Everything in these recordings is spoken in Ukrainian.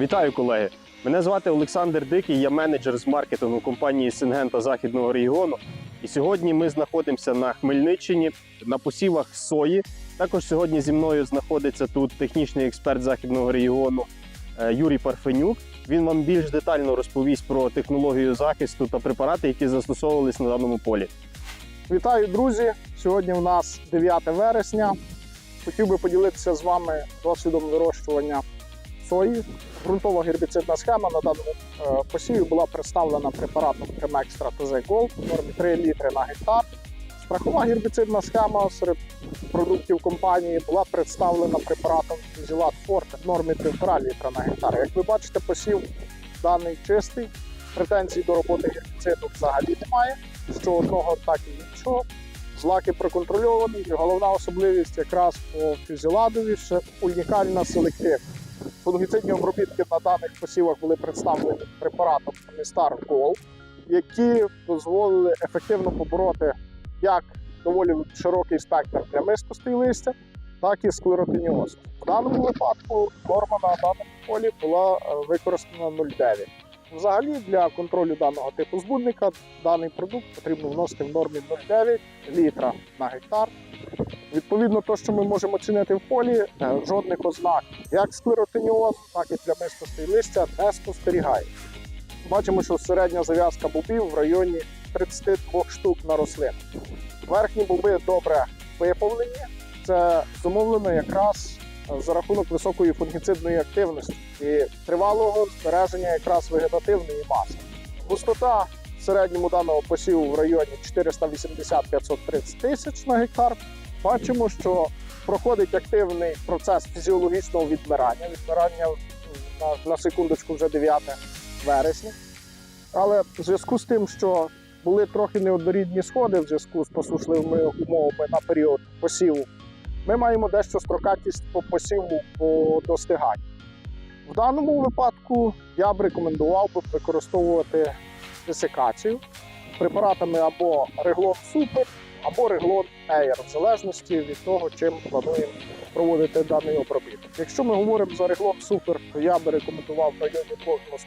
Вітаю, колеги! Мене звати Олександр Дикий, я менеджер з маркетингу компанії Сингента Західного регіону. І сьогодні ми знаходимося на Хмельниччині на посівах сої. Також сьогодні зі мною знаходиться тут технічний експерт західного регіону е, Юрій Парфенюк. Він вам більш детально розповість про технологію захисту та препарати, які застосовувались на даному полі. Вітаю, друзі! Сьогодні у нас 9 вересня. Хотів би поділитися з вами досвідом вирощування сої. Ґрунтова гербіцидна схема на даному е, посіві була представлена препаратом Chemextra TZ Gold в нормі 3 літри на гектар. Страхова гербіцидна схема серед продуктів компанії була представлена препаратом Фізілат Forte в нормі 1,5 літра на гектар. Як ви бачите, посів даний чистий. Претензій до роботи гербіциду взагалі немає. Що одного, так і іншого. Злаки проконтрольовані, і головна особливість якраз по фюзіладові ще унікальна селективність. Фунгіцидні обробітки на даних посівах були представлені препаратом Містар Gold, які дозволили ефективно побороти як доволі широкий спектр плямистостей листя, так і склеротиніоз. В даному випадку норма на даному полі була е, використана 0,9. Взагалі для контролю даного типу збудника даний продукт потрібно вносити в нормі 0,9 літра на гектар. Відповідно, то, що ми можемо оцінити в полі, е, жодних ознак як склеротиніозу, так і плямистостей листя не спостерігає. Бачимо, що середня зав'язка бобів в районі 32 штук на рослину. Верхні боби добре виповнені. Це зумовлено якраз е, за рахунок високої фунгіцидної активності і тривалого збереження якраз вегетативної маси. Густота в середньому даного посіву в районі 480-530 тисяч на гектар. Бачимо, що проходить активний процес фізіологічного відмирання. Відмирання на, на секундочку вже 9 вересня. Але в зв'язку з тим, що були трохи неоднорідні сходи в зв'язку з посушливими умовами на період посіву, ми маємо дещо строкатість по посіву по достиганню. В даному випадку я б рекомендував би використовувати десикацію препаратами або реглон супер, або реглон Air, в залежності від того, чим плануємо проводити даний обробіток. Якщо ми говоримо за реглон супер, то я би рекомендував в районі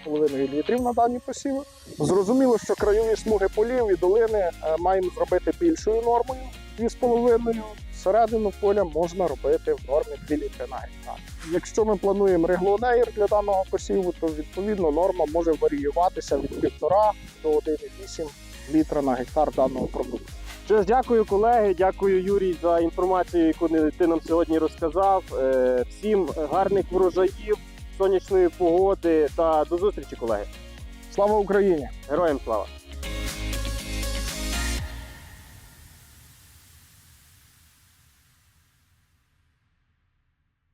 2,5 літрів на дані посіви. Зрозуміло, що краєві смуги полів і долини е, маємо зробити більшою нормою 2,5. Середину поля можна робити в нормі 2 літри на гектар. Якщо ми плануємо реглонеєр для даного посіву, то відповідно норма може варіюватися від 1,5 до 1,8 літра на гектар даного продукту. Що ж, дякую, колеги. Дякую, Юрій, за інформацію, яку ти нам сьогодні розказав. Е, Всім гарних врожаїв, сонячної погоди та до зустрічі, колеги. Слава Україні! Героям слава!